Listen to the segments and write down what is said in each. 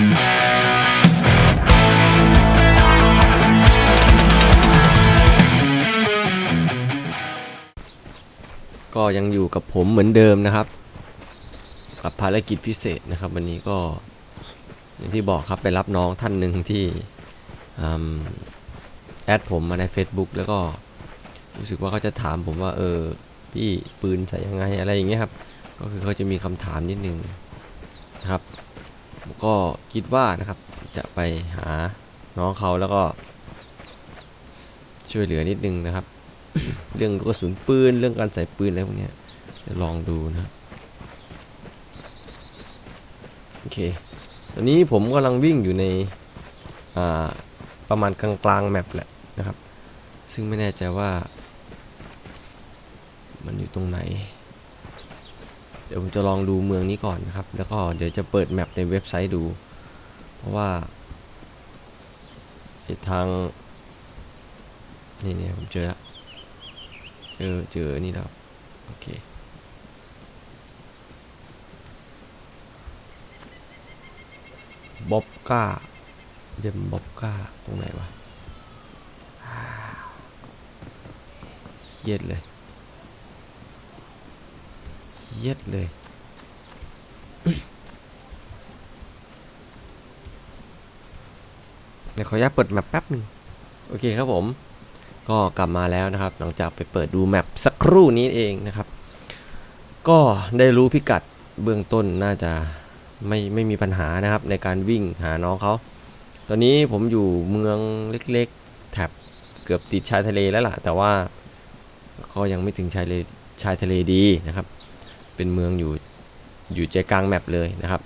ก็ยังอยู่กับผมเหมือนเดิมนะครับ กับภารกิจพิเศษนะครับ วันนี้ก็อย่างที่บอกครับไปรับน้องท่านหนึ่งที่อแอดผมมาใน Facebook แล้วก็รู้สึกว่าเขาจะถามผมว่า เออพี่ปืนใส่ยังไงอะไรอย่างเงี้ยครับ ก็คือเขาจะมีคำถามนิดนึงนะครับ ผมก็คิดว่านะครับ จะไปหาน้องเขาแล้วก็ ช่วยเหลือนิดนึงนะครับ เรื่องกระสุนปืนเรื่องการใส่ปืนอะไรพวกนี้จะลองดูนะโอเคตอนนี้ผมกำลังวิ่งอยู่ในประมาณกลางกลางๆแมปแหละนะครับ ซึ่งไม่แน่ใจว่า มันอยู่ตรงไหน เดี๋ยวผมจะลองดูเมืองนี้ก่อนนะครับ แล้วก็เดี๋ยวจะเปิดแมปในเว็บไซต์ดู เพราะว่าไอ้ทางนี่นี่ผมเจอแล้วเจอเจอนี่แล้วโอเคบ๊อบก้าเดมบ๊อบก้าตรงไหนวะเครียดเลย เครียดเลย เดี๋ยวขออนุญาตเปิดแมปแป๊บหนึ่งโอเคครับผม ก็กลับมาแล้วนะครับ หลังจากไปเปิดดูแมปสักครู่นี้เองนะครับ ก็ได้รู้พิกัดเบื้องต้นน่าจะไม่ไม่มีปัญหานะครับ ในการวิ่งหาน้องเขาตอนนี้ผมอยู่เมืองเล็กๆแถบเกือบติดชายทะเลแล้วล่ะ แต่ว่าก็ยังไม่ถึงชายเลชายทะเลดีนะครับ เป็นเมืองอยู่อยู่ใจกลางแมปเลยนะครับ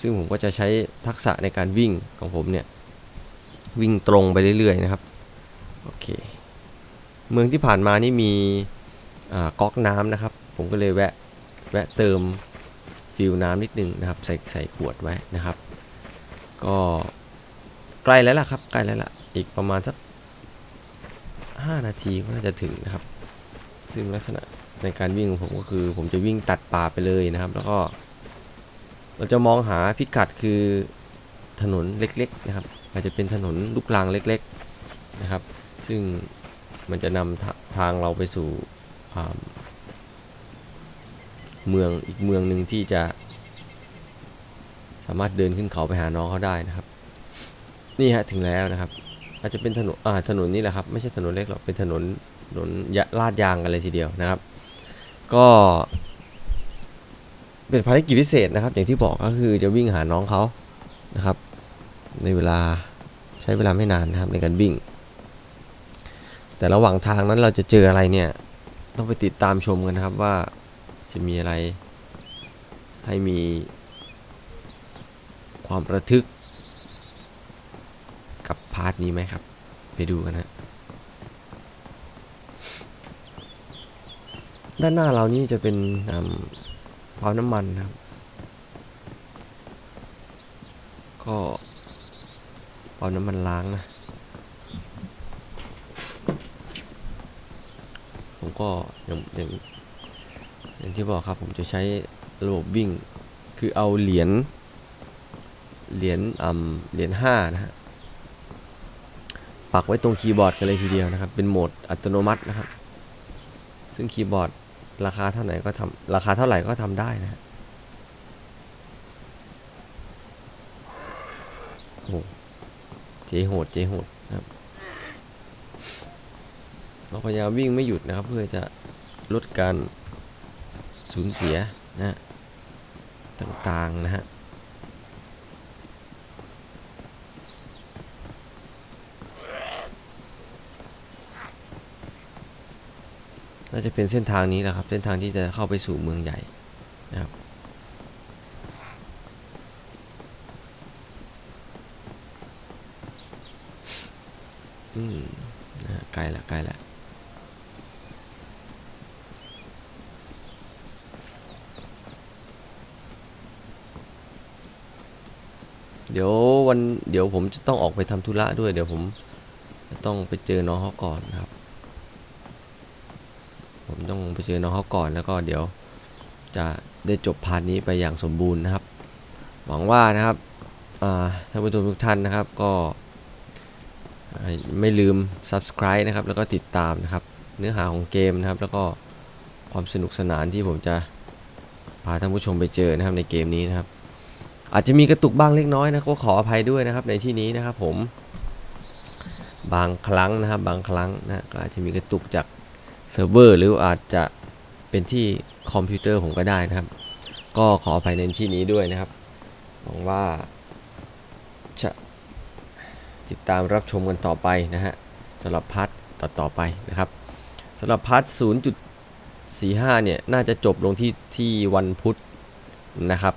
ซึ่งผมก็จะใช้ทักษะในการวิ่งของผมเนี่ย วิ่งตรงไปเรื่อยๆนะครับ โอเค เมืองที่ผ่านมานี่มีอ่าก๊อกน้ำนะครับ ผมก็เลยแวะแวะเติมฟิลน้ำนิดนึงนะครับ ใส่ใส่ขวดไว้นะครับ ก็ใกล้แล้วล่ะครับ ใกล้แล้วล่ะ อีกประมาณสัก5นาทีก็น่าจะถึงนะครับ ซึ่งลักษณะ ในการวิ่งของผมก็คือ ผมจะวิ่งตัดป่าไปเลยนะครับ แล้วก็ เราจะมองหาพิกัดคือถนนเล็ก ๆ นะครับ อาจจะเป็นถนนลูกรังเล็ก ๆนะครับ ซึ่งมันจะนำทาทางเราไปสู่อ่าเมืองอีกเมืองหนึ่งที่จะสามารถเดินขึ้นเขาไปหาน้องเขาได้นะครับ นี่ฮะถึงแล้วนะครับ อาจจะเป็นถนนอ่าถนนนี่แหละครับ ไม่ใช่ถนนเล็กหรอกเป็นถนนถนนยะลาดยางกันเลยทีเดียวนะครับ ก็เป็นภารกิจพิเศษนะครับ อย่างที่บอกก็คือจะวิ่งหาน้องเขานะครับ ในเวลาใช้เวลาไม่นานนะครับในการวิ่ง แต่ระหว่างทางนั้นเราจะเจออะไรเนี่ย ต้องไปติดตามชมกันนะครับว่าจะมีอะไร ให้มีความระทึก กับพาร์ทนี้ไหมครับ ไปดูกันนะ ด้านหน้าเรานี่จะเป็นอ่ำปั๊มน้ำมันนะครับ ก็ปั๊มน้ำมันล้างนะ ผมก็อย่างอย่างอย่างที่บอกครับผมจะใช้ระบบวิ่ง คือเอาเหรียญเหรียญอ่ำเหรียญห้านะฮะปักไว้ตรงคีย์บอร์ดกันเลยทีเดียวนะครับ เป็นโหมดอัตโนมัตินะครับ ซึ่งคีย์บอร์ด ราคาเท่าไหร่ก็ทำราคาเท่าไหร่ก็ทำได้นะฮะโอ้เจ๊โหดเจ๊โหดนะครับเราพยายามวิ่งไม่หยุดนะครับ เพื่อจะลดการสูญเสียนะต่างๆนะฮะ น่าจะเป็นเส้นทางนี้แหละครับ เส้นทางที่จะเข้าไปสู่เมืองใหญ่นะครับอืมนะใกล้ละใกล้ละเดี๋ยววันเดี๋ยวผมจะต้องออกไปทำธุระด้วย เดี๋ยวผมต้องไปเจอน้องเขาก่อนนะครับ ไปเจอน้องเขาก่อนแล้วก็เดี๋ยวจะได้จบพาร์ทนี้ไปอย่างสมบูรณ์นะครับ หวังว่านะครับท่านผู้ชมทุกท่านนะครับก็ไม่ลืม subscribe นะครับแล้วก็ติดตามนะครับ เนื้อหาของเกมนะครับ แล้วก็ความสนุกสนานที่ผมจะพาท่านผู้ชมไปเจอนะครับในเกมนี้นะครับ อาจจะมีกระตุกบ้างเล็กน้อยนะก็ขออภัยด้วยนะครับในที่นี้นะครับผมบางครั้งนะครับบางครั้งนะก็อาจจะมีกระตุกจาก เซิร์ฟเวอร์หรืออาจจะเป็นที่คอมพิวเตอร์ผมก็ได้นะครับ ก็ขออภัยในที่นี้ด้วยนะครับหวังว่าจะติดตามรับชมกันต่อไปนะฮะสำหรับพาร์ทต่อต่อๆไปนะครับสำหรับพาร์ท0.45 เนี่ย น่าจะจบลงที่ที่วันพุธนะครับ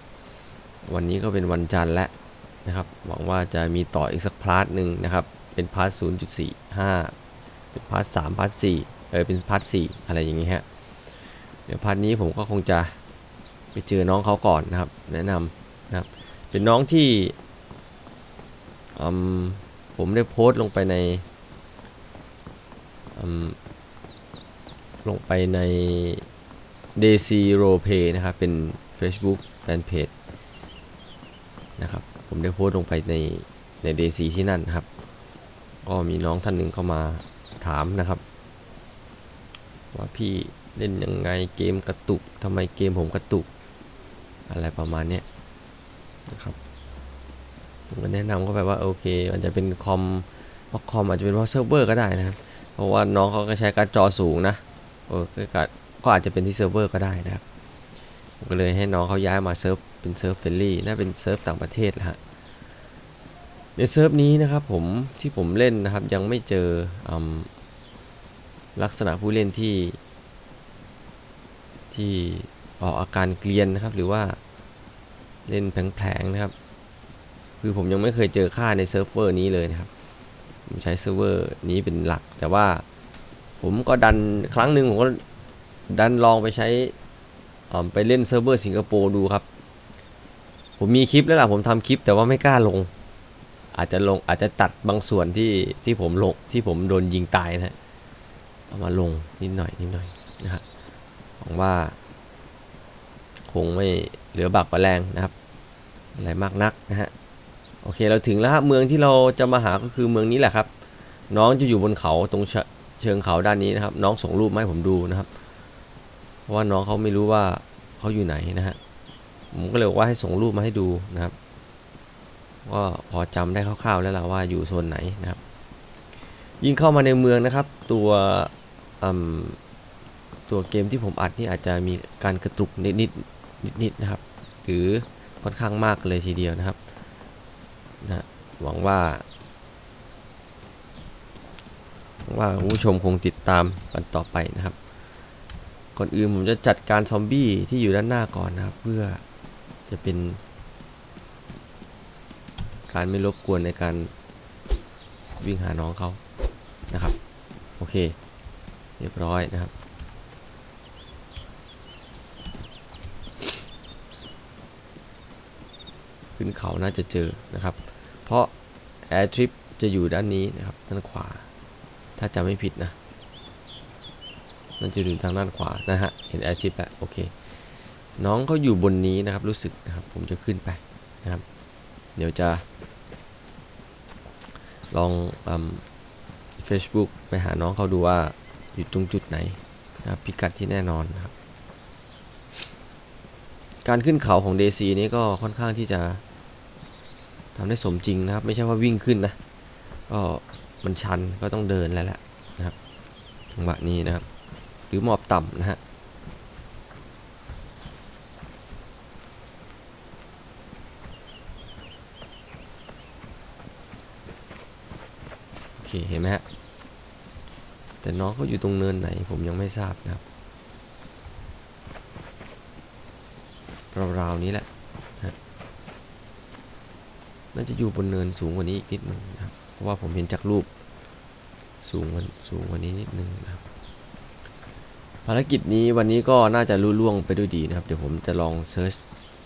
วันนี้ก็เป็นวันจันทร์แล้วนะครับ หวังว่าจะมีต่ออีกสักพาร์ทหนึ่งนะครับ เป็นพาร์ท0.45 เป็นพาร์ท3พาร์ท4 เออเป็นพาร์ท4อะไรอย่างงี้ฮะเดี๋ยวพาร์ทนี้ผมก็คงจะไปเจอน้องเขาก่อนนะครับ แนะนำนะครับ เป็นน้องที่ผมได้โพสต์ลงไปในลงไปใน Daisy Roleplay นะครับ เป็น Facebook Fanpage นะครับ ผมได้โพสต์ลงไปในใน Daisy ที่นั่นนะครับ ก็มีน้องท่านหนึ่งเข้ามาถามนะครับ ว่าพี่เล่นยังไงเกมกระตุกทำไมเกมผมกระตุก อะไรประมาณเนี้ยนะครับผมก็แนะนำเขาไปว่าโอเคมันจะเป็นคอมเพราะคอมอาจจะเป็นเพราะเซิร์ฟเวอร์ก็ได้นะครับ เพราะว่าน้องเขาก็ใช้การจอสูงนะเออก็อาจจะเป็นที่เซิร์ฟเวอร์ก็ได้นะครับผมก็เลยให้น้องเขาย้ายมาเซิร์ฟเป็นเซิร์ฟเฟรนลี่น่าเป็นเซิร์ฟต่างประเทศนะฮะในเซิร์ฟนี้นะครับผมที่ผมเล่นนะครับยังไม่เจออม ลักษณะผู้เล่นที่ ที่ออกอาการเกลียนนะครับ หรือว่าเล่นแผลงๆนะครับ คือผมยังไม่เคยเจอค่าในเซิร์ฟเวอร์นี้เลยนะครับ ผมใช้เซิร์ฟเวอร์นี้เป็นหลัก แต่ว่าผมก็ดันครั้งหนึ่งผมก็ดันลองไปใช้ไปเล่นเซิร์ฟเวอร์สิงคโปร์ดูครับ ผมมีคลิปแล้วล่ะผมทำคลิปแต่ว่าไม่กล้าลง อาจจะลงอาจจะตัดบางส่วนที่ที่ผมลงที่ผมโดนยิงตายนะ เอามาลงนิดหน่อยนิดหน่อยนะฮะหวังว่าคงไม่เหลือบักประแรงนะครับอะไรมากนักนะฮะโอเคเราถึงแล้วครับเมืองที่เราจะมาหาก็คือเมืองนี้แหละครับ น้องจะอยู่บนเขาตรงเชเชิงเขาด้านนี้นะครับ น้องส่งรูปมาให้ผมดูนะครับ เพราะว่าน้องเขาไม่รู้ว่าเขาอยู่ไหนนะฮะผมก็เลยบอกว่าให้ส่งรูปมาให้ดูนะครับก็พอจำได้คร่าวๆแล้วล่ะว่าอยู่โซนไหนนะครับ ยิ่งเข้ามาในเมืองนะครับ ตัว ตัวเกมที่ผมอัดนี่อาจจะมีการกระตุกนิดนิดนิดนิดๆนะครับ หรือค่อนข้างมากเลยทีเดียวนะครับนะหวังว่าหวังว่าคุณผู้ชมคงติดตามกันต่อไปนะครับ ก่อนอื่นผมจะจัดการซอมบี้ที่อยู่ด้านหน้าก่อนนะครับ เพื่อจะเป็น การไม่รบกวนในการวิ่งหาน้องเขานะครับ โอเค เรียบร้อยนะครับขึ้นเขาน่าจะเจอนะครับ เพราะแอร์ทริปจะอยู่ด้านนี้นะครับ ด้านขวา ถ้าจำไม่ผิดนะนั่นจะอยู่ทางด้านขวานะฮะ เห็นแอร์ทริปแล้วโอเค น้องเขาอยู่บนนี้นะครับ รู้สึกนะครับ ผมจะขึ้นไปนะครับ เดี๋ยวจะ ลองอืม Facebook ไปหาน้องเขาดูว่า อยู่ตรงจุดไหนนะพิกัดที่แน่นอนนะครับ การขึ้นเขาของ DC นี้ก็ค่อนข้างที่จะทำได้สมจริงนะครับ ไม่ใช่ว่าวิ่งขึ้นนะก็มันชันก็ต้องเดินแล้วแหละนะครับจังหวะนี้นะครับ หรือหมอบต่ำนะฮะโอเคเห็นไหมฮะ แต่น้องเขาอยู่ตรงเนินไหนผมยังไม่ทราบนะครับราวๆนี้แหละนะน่าจะอยู่บนเนินสูงกว่านี้อีกนิดหนึ่งนะครับ เพราะว่าผมเห็นจากรูปสูงว่าสูงกว่านี้นิดหนึ่งนะครับภารกิจนี้วันนี้ก็น่าจะรุ่ล่วงไปด้วยดีนะครับ เดี๋ยวผมจะลองเซิร์ช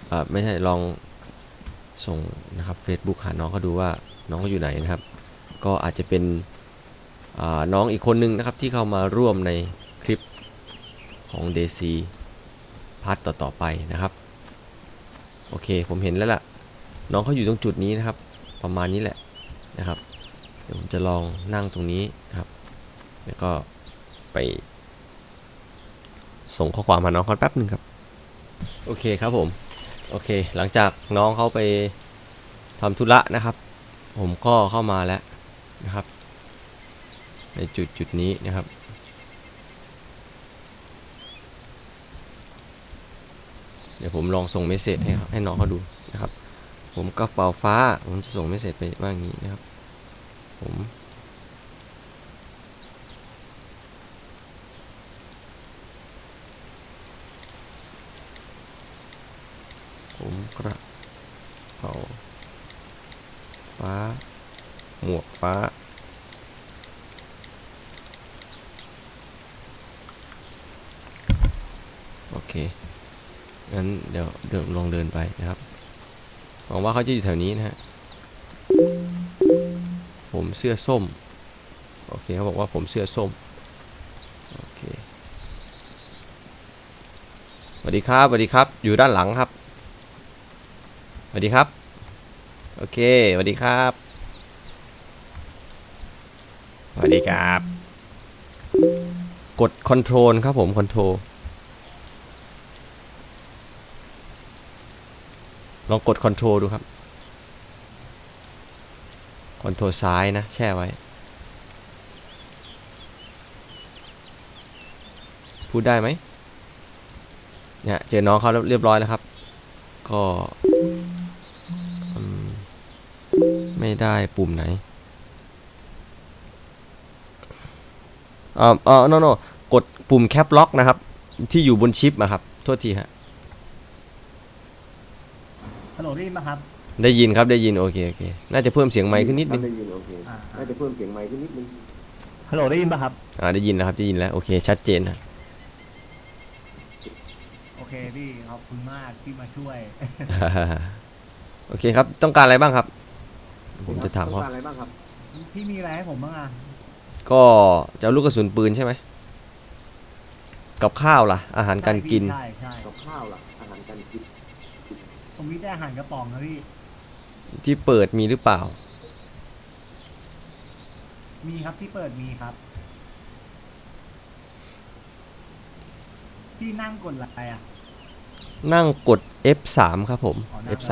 อ่าไม่ใช่ลองส่งนะครับ Facebook หาน้องเขาดูว่าน้องเขาอยู่ไหนนะครับ ก็อาจจะเป็น น้องอีกคนนึงนะครับที่เข้ามาร่วมในคลิปของ DC พาร์ทต่อๆไปนะครับ โอเคผมเห็นแล้วล่ะ น้องเขาอยู่ตรงจุดนี้นะครับ ประมาณนี้แหละนะครับ เดี๋ยวผมจะลองนั่งตรงนี้นะครับ แล้วก็ไป ส่งข้อความมาน้องเขาแป๊บหนึ่งครับ โอเคครับผม โอเค หลังจากน้องเขาไปทำธุระนะครับ ผมก็เข้ามาแล้วนะครับ ในจุดจุดนี้นะครับ เดี๋ยวผมลองส่งเมสเซจให้ให้น้องเขาดูนะครับ ผมกระเป๋าฟ้าผมจะส่งเมสเซจไปว่าอย่างนี้นะครับ ผมผมกระเป๋าฟ้า หมวกฟ้า โอเค งั้นเดี๋ยวเดินลองเดินไปนะครับ หวังว่าเขาจะอยู่แถวนี้นะฮะ ผมเสื้อส้ม โอเคเขาบอกว่าผมเสื้อส้ม โอเค สวัสดีครับสวัสดีครับ อยู่ด้านหลังครับ สวัสดีครับ โอเคสวัสดีครับ สวัสดีครับ กดคอนโทรลครับผมคอนโทรล ลองกดคอนโทรดูครับคอนโทรซ้ายนะ แช่ไว้ พูดได้ไหมเนี่ยเจอน้องเขาเรียบร้อยแล้วครับ ก็ไม่ได้ปุ่มไหนอ่าอ่า no no กดปุ่มแคปล็อกนะครับ ที่อยู่บนชิปอะครับ โทษทีฮะ ฮัลโหลได้ยินไหมครับ ได้ยินครับได้ยินโอเคโอเค น่าจะเพิ่มเสียงไมค์ขึ้นนิดนึงได้ยินโอเคอ่า น่าจะเพิ่มเสียงไมค์ขึ้นนิดนึงฮัลโหลได้ยินป่ะครับ อ่าได้ยินแล้วครับได้ยินแล้วโอเค ชัดเจนนะโอเคพี่ขอบคุณมากที่มาช่วย โอเคครับต้องการอะไรบ้างครับ ผมจะถามต้องเขาการอะไรบ้างครับพี่มีอะไรให้ผมบ้างอะก็จะเอาลูกกระสุนปืนใช่ไหมกับข้าวล่ะ อาหารการกิน ใช่ใช่กับข้าวล่ะอาหารการกิน ผมมีแต่อาหารกระป๋องนะพี่ ที่เปิดมีหรือเปล่า มีครับที่เปิดมีครับพี่นั่งกดอะไรอะ นั่งกด F3 ครับผม อ๋อนั่ง F3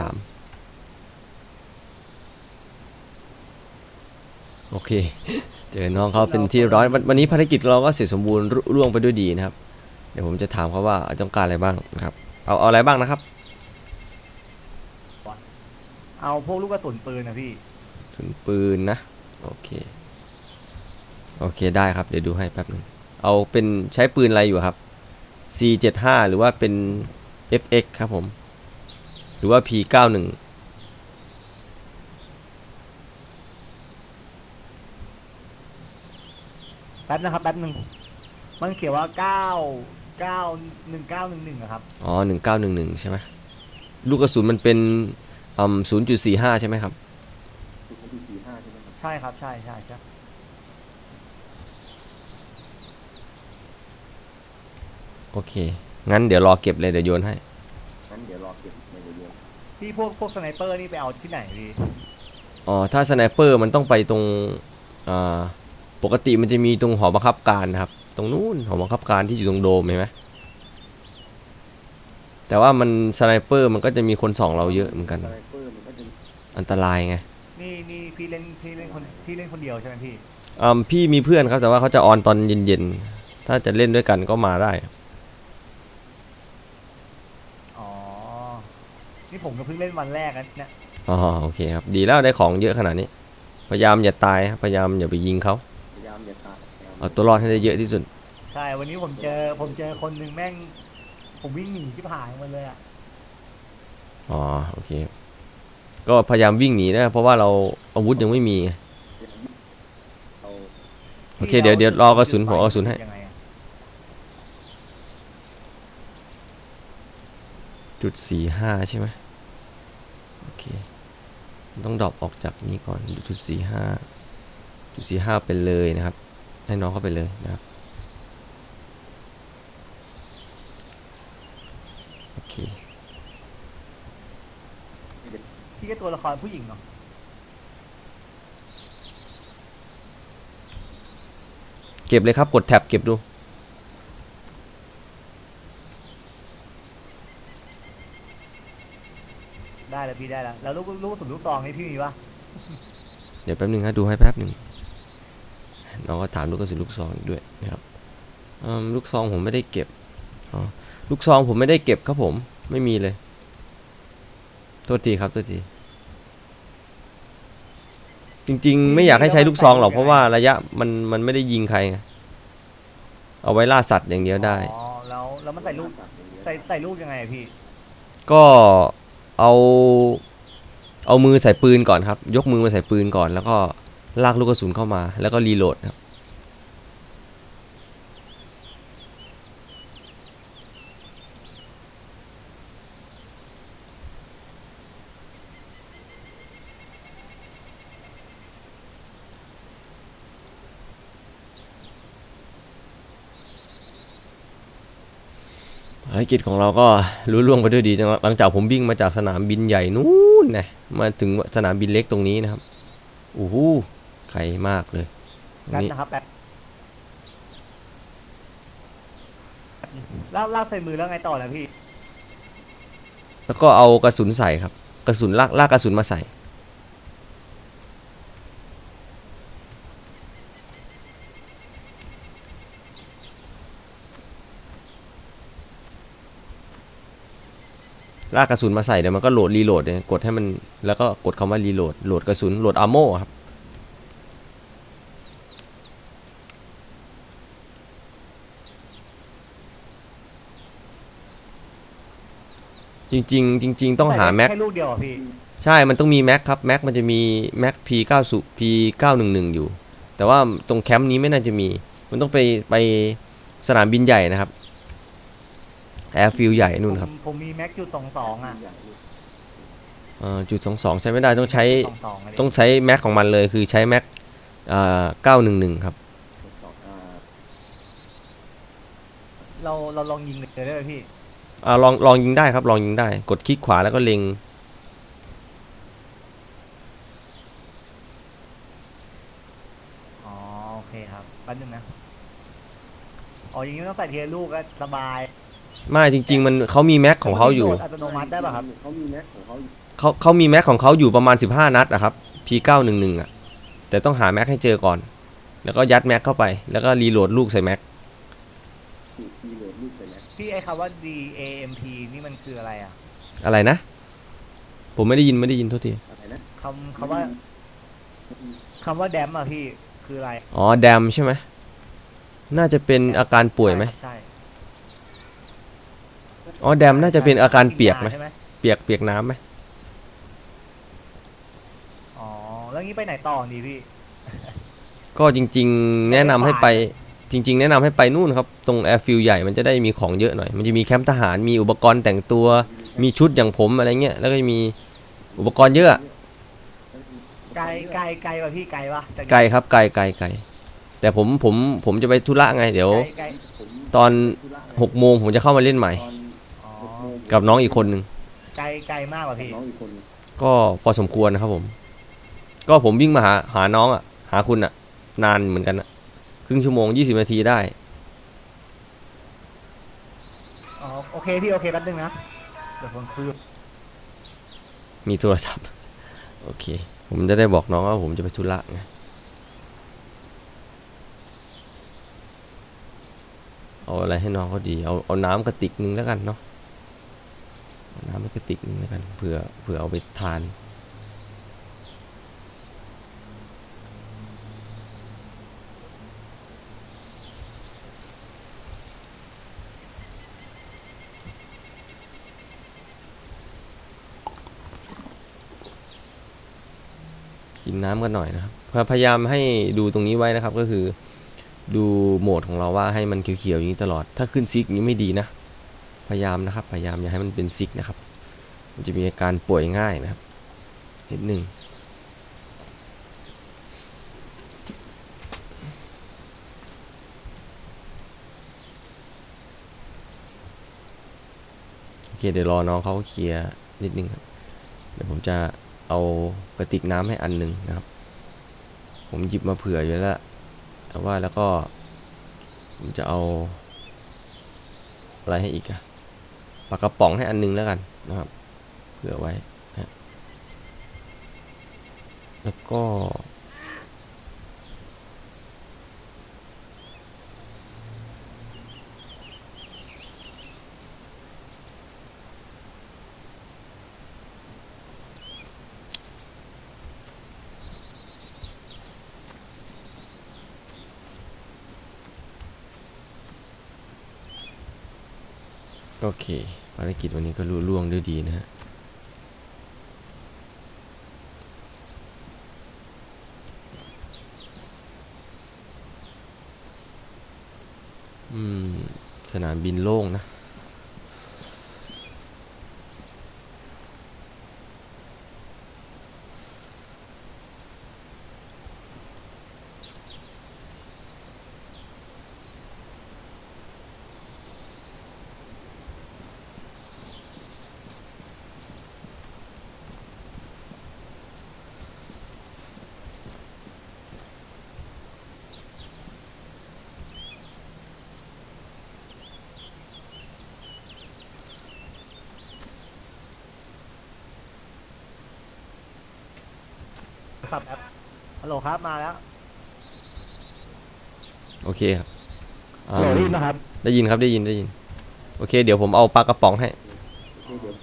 โอเค เจอน้องเขาเป็นที่ร้อยวันวันนี้ภารกิจเราก็เสร็จสมบูรณ์รุร่วงไปด้วยดีนะครับ เดี๋ยวผมจะถามเขาว่าต้องการอะไรบ้างนะครับ เอาเอาอะไรบ้างนะครับ เอาพวกลูกกระสุนปืนนะพี่ ถึงปืนนะ โอเค โอเคได้ครับ เดี๋ยวดูให้แป๊บหนึงเอาเป็นใช้ปืนอะไรอยู่ครับ C75 หรือว่าเป็น FX ครับผม หรือว่า P91 แป๊บนะครับแป๊บหนึ่งมันเขียนว่าเก้าเก้าหนึ่งเก้าหนึ่งหนึ่งอะครับ อ๋อ 1911 ใช่ไหมลูกกระสุนมันเป็น อืม0.45ใช่ไหมครับคือเขามีสี่ห้าใช่ไหมครับ ใช่ครับ ใช่ใช่ใช่โอเค งั้นเดี๋ยวรอเก็บเลยเดี๋ยวโยนให้ งั้นเดี๋ยวรอเก็บในเดือนพี่พวกพวกสไนเปอร์นี่ไปเอาที่ไหนพี่อ๋อ ถ้าสไนเปอร์มันต้องไปตรงอ่าปกติมันจะมีตรงหอบังคับการนะครับ ตรงนู้นหอบังคับการที่อยู่ตรงโดมเห็นไหม แต่ว่ามันสไนเปอร์มันก็จะมีคนส่องเราเยอะเหมือนกันสไนเปอร์มันก็จะอันตรายไงนี่นี่พี่เล่นพี่เล่นคนพี่เล่นคนเดียวใช่ไหมพี่อืมพี่มีเพื่อนครับแต่ว่าเขาจะออนตอนเย็นๆ ถ้าจะเล่นด้วยกันก็มาได้ อ๋อ นี่ผมก็เพิ่งเล่นวันแรกนะเนี่ยอ๋อโอเคครับ ดีแล้วได้ของเยอะขนาดนี้ พยายามอย่าตายครับพยายามอย่าไปยิงเขาพยายามอย่าตายพยายามเอาตัวรอดให้ได้เยอะที่สุด ใช่ วันนี้ผมเจอผมเจอคนหนึ่งแม่ง ผมวิ่งหนีที่ผายมาเลยอะอ๋อโอเค ก็พยายามวิ่งหนีนะเพราะว่าเราอาวุธยังไม่มีเอาโอเคเดี๋ยวเดี๋ยวรอกระสุนผมเอากระสุนให้ ยังไงอะจุดสี่ห้าใช่ไหมโอเคต้องดรอปออกจากนี้ก่อนจุดสี่ห้าจุดสี่ห้าไปเลยนะครับ ให้น้องเข้าไปเลยนะครับโอเค พี่ก็ตัวละครผู้หญิงเนาะเก็บเลยครับกดแท็บเก็บดู ได้แล้วพี่ได้แล้วแล้วลูกลูกกระสุนลูกซองนี่พี่มีปะเดี๋ยวแป๊บนึงฮะดูให้แป๊บหนึ่งน้องก็ถามลูกกระสุนลูกซองอีกด้วยนะครับอืมลูกซองผมไม่ได้เก็บอ๋อลูกซองผมไม่ได้เก็บครับผม ไม่มีเลย โทษทีครับโทษที จริง ๆ ไม่อยากให้ใช้ลูกซองหรอกเพราะว่าระยะมันมันไม่ได้ยิงใครไงเอาไว้ล่าสัตว์อย่างเดียวได้ อ๋อแล้วแล้วมันใส่ลูกตัดอย่างเงี้ยใส่ใส่ลูกยังไงอะพี่ก็เอา เอามือใส่ปืนก่อนครับ ยกมือมาใส่ปืนก่อน แล้วก็ลากลูกกระสุนเข้ามา แล้วก็รีโหลดครับ ภารกิจของเราก็รู้ล่วงไปด้วยดีจังหลังจากผมวิ่งมาจากสนามบินใหญ่นู้นนะมาถึงสนามบินเล็กตรงนี้นะครับโอ้โหไกลมากเลยตรงแป๊บนี้นะครับแป๊บลากลากใส่มือแล้วไงต่อนะพี่ แล้วก็เอากระสุนใส่ครับ กระสุนลากลากกระสุนมาใส่ ลากกระสุนมาใส่เดี๋ยวมันก็โหลดรีโหลดเนี่ยกดให้มันแล้วก็กดคำว่ารีโหลดโหลดกระสุนโหลดอาร์โมครับจริงๆจริง ๆ ต้องหาแม็กใส่แค่ลูกเดียวเหรอะพี่ใช่มันต้องมีแม็กครับแม็กมันจะมีแม็ก P90 P911 อยู่ แต่ว่าตรงแคมป์นี้ไม่น่าจะมี มันต้องไปไปสนามบินใหญ่นะครับ แอร์ฟิลใหญ่นู่นครับผมผมมีแม็กจุดสองสองอะอย่างนี้เอ่อจุดสองสองใช้ไม่ได้ต้องใช้สองสองะดิต้องใช้แม็กของมันเลยคือใช้แม็กอ่า911ครับสองอ่าเราเราลองยิงเลยได้ไหมพี่อ่าลองลองยิงได้ครับลองยิงได้ กดคลิกขวาแล้วก็เล็งอ๋อโอเคครับแป๊บนึงนะอ๋ออย่างนี้ไม่ต้องใส่ทีละลูกก็สบาย ไม่จริง ๆ มันเขามีแม็กของเขาอยู่โหลดอัตโนมัติได้ป่ะครับเขามีแม็กของเขาอยู่เขาเขามีแม็กของเขาอยู่ประมาณ 15 นัดอะครับ P911 อะแต่ต้องหาแม็กให้เจอก่อน แล้วก็ยัดแม็กเข้าไปแล้วก็รีโหลดลูกใส่แม็กที่ที่โหลดลูกไปแล้วพี่ไอ้คำว่า D A M P นี่มันคืออะไรอะอะไรนะ ผมไม่ได้ยินไม่ได้ยินโทษทีอะไรนะคำคำว่าคำว่าแดมอะพี่คืออะไรอ๋อแดมใช่ไหมน่าจะเป็นอาการป่วยไหมใช่ อ๋อแดมน่าจะเป็นอาการเปียกไหมใช่ไหมเปียกเปียกน้ำไหมอ๋อแล้วงี้ไปไหนต่อดีพี่ ก็จริง ๆ แนะนำให้ไปจริง ๆ แนะนำให้ไปนู่นครับ ตรงแอร์ฟิลใหญ่มันจะได้มีของเยอะหน่อย มันจะมีแคมป์ทหารมีอุปกรณ์แต่งตัว มีชุดอย่างผมอะไรเงี้ยแล้วก็มีอุปกรณ์เยอะ ไกลไกลไกลป่ะพี่ไกลป่ะจากไกลครับไกลไกลไกลแต่ผมผมผมจะไปธุระไงเดี๋ยว ไกลไกลผมตอนธุระหกโมงผมจะเข้ามาเล่นใหม่ตอนอ๋อห กโมงกับน้องอีกคนหนึ่งไกลไกลมากป่ะพี่ น้องอีกคนหนึ่งก็พอสมควรนะครับผม ก็ผมวิ่งมาหาหาน้องอะ หาคุณอะ นานเหมือนกันอะ ครึ่งชั่วโมงยี่สิบนาทีได้ อ๋อโอเคพี่โอเคแป๊บนึงนะ เดี๋ยวผมคุยมีโทรศัพท์ โอเค ผมจะได้บอกน้องว่าผมจะไปธุระไงเอาอะไรให้น้องเขาดี เอาเอาน้ำกระติกนึงแล้วกันเนาะเอา น้ำกระติกนึงแล้วกันเผื่อเผื่อเอาไปทาน กินน้ำกันหน่อยนะครับพยพยายามให้ดูตรงนี้ไว้นะครับก็คือ ดูโหมดของเราว่าให้มันเขียวๆอย่างนี้ตลอด ถ้าขึ้นซิกนี้ไม่ดีนะ พยายามนะครับ พยายามอย่าให้มันเป็นซิกนะครับ มันจะมีอาการป่วยง่ายนะครับนิดหนึ่งโอเคเดี๋ยวรอน้องเขาเคลียร์นิดนึงครับ เดี๋ยวผมจะเอากระติกน้ำให้อันหนึ่งนะครับ ผมหยิบมาเผื่ออยู่แล้ว แต่ว่าแล้วก็ ผมจะเอาอะไรให้อีกอะ ปลากระป๋องให้อันหนึงแล้วกันนะครับเผื่อไว้นะแล้วก็ โอเค ภารกิจวันนี้ก็ลุล่วงด้วยดีนะฮะ อืม สนามบินโล่งนะ ครับแอปฮัลโหลครับมาแล้วโอเคครับอ่าฮัลโหลได้ยินนะครับ ได้ยินครับได้ยินได้ยิน โอเค เดี๋ยวผมเอาปลากระป๋องให้นี่เดี๋ยว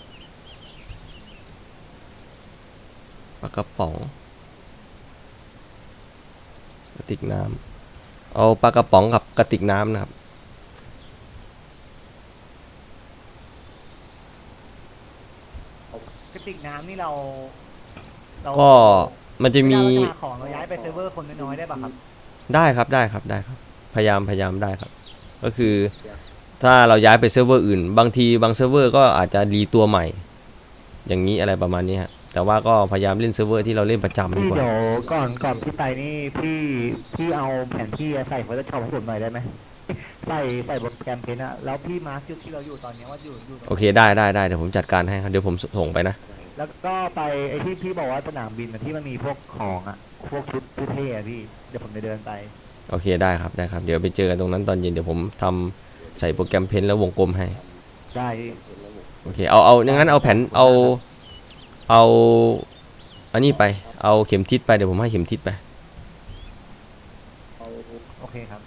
ปลากระป๋องกระติกน้ำเอาปลากระป๋องกับกระติกน้ำนะครับ กระติกน้ำนี่เรา เราก็ มันจะมีเวลาเราจะหาของเราย้ายไปเซิร์ฟเวอร์คนน้อยๆได้ป่ะครับ ได้ครับได้ครับได้ครับ พยายามพยายามได้ครับ ก็คือถ้าเราย้ายไปเซิร์ฟเวอร์อื่น บางทีบางเซิร์ฟเวอร์ก็อาจจะรีตัวใหม่ อย่างนี้อะไรประมาณนี้ฮะแต่ว่าก็พยายามเล่นเซิร์ฟเวอร์ที่เราเล่นประจำดีพี่กว่า เดี๋ยวก่อนก่อนพี่ไปนี่พี่พี่เอาแผนที่ใส่โฟโต้ช็อปให้ผมหน่อยได้ไหมใส่ใส่บนแคมเพญอะแล้วพี่มาร์คจุดที่เราอยู่ตอนนี้ว่าอยู่อยู่ตรงไหน โอเคได้ได้ได้เดี๋ยวผมจัดการให้ครับเดี๋ยวผมส่งไปนะ แล้วก็ไปไอ้ที่พี่บอกว่าสนามบินอะที่มันมีพวกของอะพวกชุดเท่ๆอะพี่เดี๋ยวผมจะเดินไป โอเคได้ครับได้ครับเดี๋ยวไปเจอกันตรงนั้นตอนเย็นเดี๋ยวผมทำใส่โปรแกรมเพนแล้ววงกลมให้ได้พี่โอเคเอาเอาอย่างนั้นเอาแผ่นเอาเอาอันนี้ไป เอาเข็มทิศไปเดี๋ยวผมให้เข็มทิศไป เอา โอเคครับ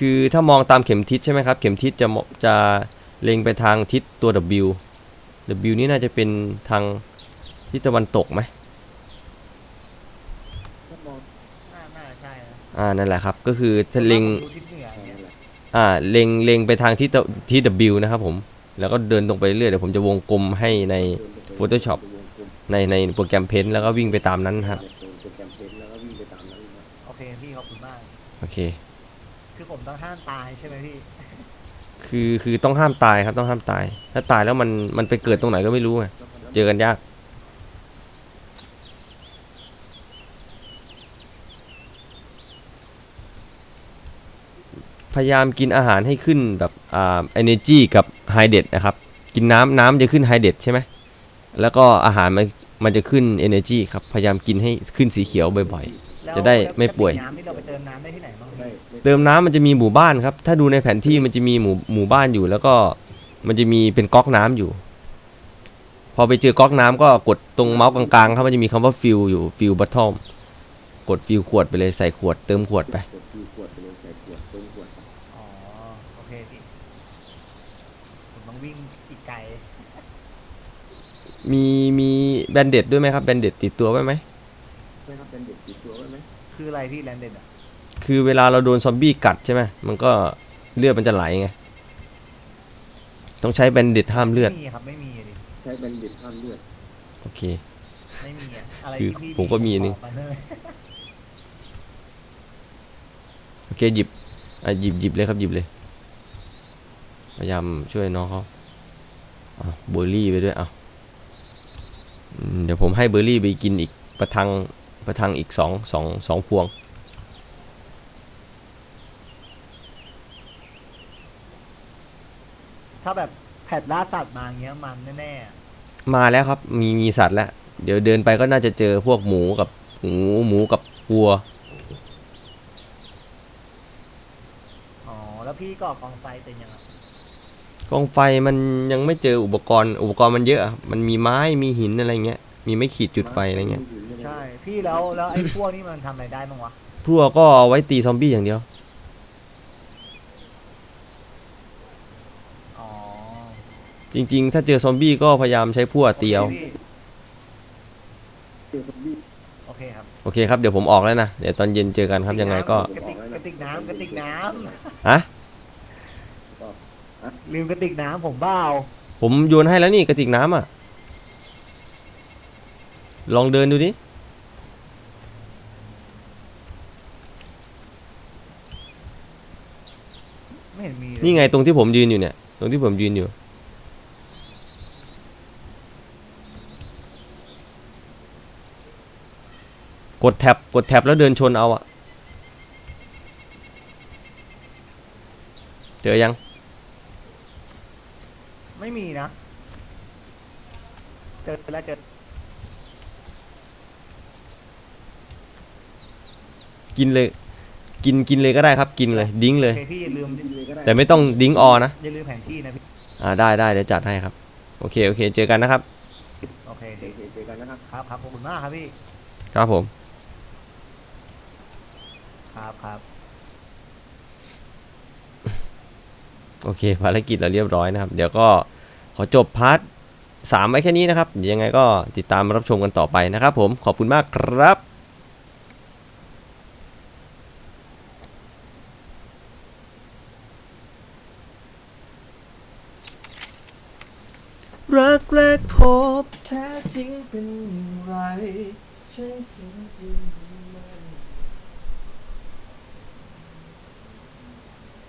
คือถ้ามองตามเข็มทิศใช่ไหมครับ เข็มทิศจะมจะเล็งไปทางทิศตัว W W นี่น่าจะเป็นทางทิศตะวันตกไหมถ้ามองน่าน่าใช่นะอ่านั่นแหละครับ ก็คือถ้าเล็งดูทิศเหนือทางเนี่ยอะไรอ่าเล็งเล็งไปทางทิศตะทิศ W นะครับผม แล้วก็เดินตรงไปเรื่อยเดี๋ยวผมจะวงกลมให้ในเดินไป Photoshop วงกลมในในโปรแกรมเพนแล้วก็วิ่งไปตามนั้นครับในโปรแกรมเพนแล้วก็วิ่งไปตามนั้นนะโอเคพี่ขอบคุณมาก โอเคคือ ผมต้องห้ามตายใช่ไหมพี่ คือคือต้องห้ามตายครับต้องห้ามตาย ถ้าตายแล้วมันมันไปเกิดตรงไหนก็ไม่รู้ไงเจอกันยาก พยายามกินอาหารให้ขึ้นแบบอ่า energy กับ high d e นะครับ กินน้ำน้ำจะขึ้น high d e ใช่ไหมแล้วก็อาหารมันมันจะขึ้น energy ครับ พยายามกินให้ขึ้นสีเขียวบ่อยแล้ว จะได้แล้วไม่ป่วยกระติกน้ำนี่เราไปเติมน้ำได้ที่ไหนบ้างได้พี่ๆเติมน้ำมันจะมีหมู่บ้านครับ ถ้าดูในแผนที่มันจะมีหมู่หมู่บ้านอยู่ แล้วก็มันจะมีเป็นก๊อกน้ำอยู่ พอไปเจอก๊อกน้ำก็กดตรงเมาส์กลางๆครับมันจะมีคำว่า fill อยู่ fill bottom กด fill ขวดไปเลยใส่ขวดเติมขวดไปกดคิวขวดไปเลยใส่ขวดเติมขวดไป อ๋อโอเคพี่ผมต้องวิ่งอีกไกลมีมีแบนเด็ดด้วยไหมครับแบนเด็ดติดตัวไว้ไหมไม่ครับเป็นเด็กติดตัวไว้ไหม คืออะไรพี่แลนเดนอะคือเวลาเราโดนซอมบี้กัดใช่ไหมมันก็เลือดมันจะไหลไง ต้องใช้แบนเด็ดห้ามเลือด ไม่มีครับไม่มีอะดิใช้แบนเด็ดห้ามเลือดโอเค ไม่มีอะอะไรคือที่พี่ผมก็มีอันนึงบอกาเลยโอเคหยิบอะหยิบหยิบเลยครับหยิบเลย พยายามช่วยน้องเขาอะเบอร์รี่ไปด้วยอะอืมเดี๋ยวผมให้เบอร์รี่ไปกินอีกประทัง ประทังอีก2 2 2พวง ถ้าแบบแผดล่าสัตว์มาเงี้ยมันแน่มาแล้วครับ มีมีสัตว์แล้ว เดี๋ยวเดินไปก็น่าจะเจอพวกหมูกับหมูหมูกับวัวอ๋อแล้วพี่ก่อกองไฟเป็นยังไงกองไฟมันยังไม่เจออุปกรณ์ อุปกรณ์มันเยอะมันมีไม้มีหินอะไรเงี้ย มีไม่ขีดจุดไฟอะไรเงี้ย พี่แล้วแล้วไอ้พวกนี้มันทำอะไรได้บ้างวะพวกก็เอาไว้ตีซอมบี้อย่างเดียว อ๋อจริง ๆ ถ้าเจอซอมบี้ก็พยายามใช้พวกตีเอาโคพี่เจอซอมบี้โอเคครับโอเคครับเดี๋ยวผมออกแล้วนะ เดี๋ยวตอนเย็นเจอกันครับยังไงก็กระติกกระติกน้ำกระติกน้อะำลืมกระติกน้ำผมเบ้าผมโยนให้แล้วนี่กระติกน้ำอะ ลองเดินดูดิ ไม่เห็ นมีเลยนี่ไงตรงที่ผมยืนอยู่เนี่ย ตรงที่ผมยืนอยู่ กดแท็บกดแท็บแล้วเดินชนเอาอะเจอยัง ไม่มีนะ เจอแล้วเจอกินเลย กินกินเลยก็ได้ครับกินเลยดิ้งเลโอยเคพี่อย่าลืมยิงเลยก็ได้แต่ไม่ต้องดิ้งออนะอย่าลืมแผนที่นะพี่อ่าได้ได้เดี๋ยวจัดให้ครับโอเคโอเค เจอกันนะครับ โอเคโอเคเจอกันนะครับครับครับขอบคุณมากครับพี่ครับผม ครับครับโอเค ภารกิจเราเรียบร้อยนะครับ เดี๋ยวก็ขอจบพาร์ทสามไว้แค่นี้นะครับเดี๋ยวยังไงก็ติดตามรับชมกันต่อไปนะครับผมขอบคุณมากครับ รักแรกพบแท้จริงเป็นอย่างไรใช่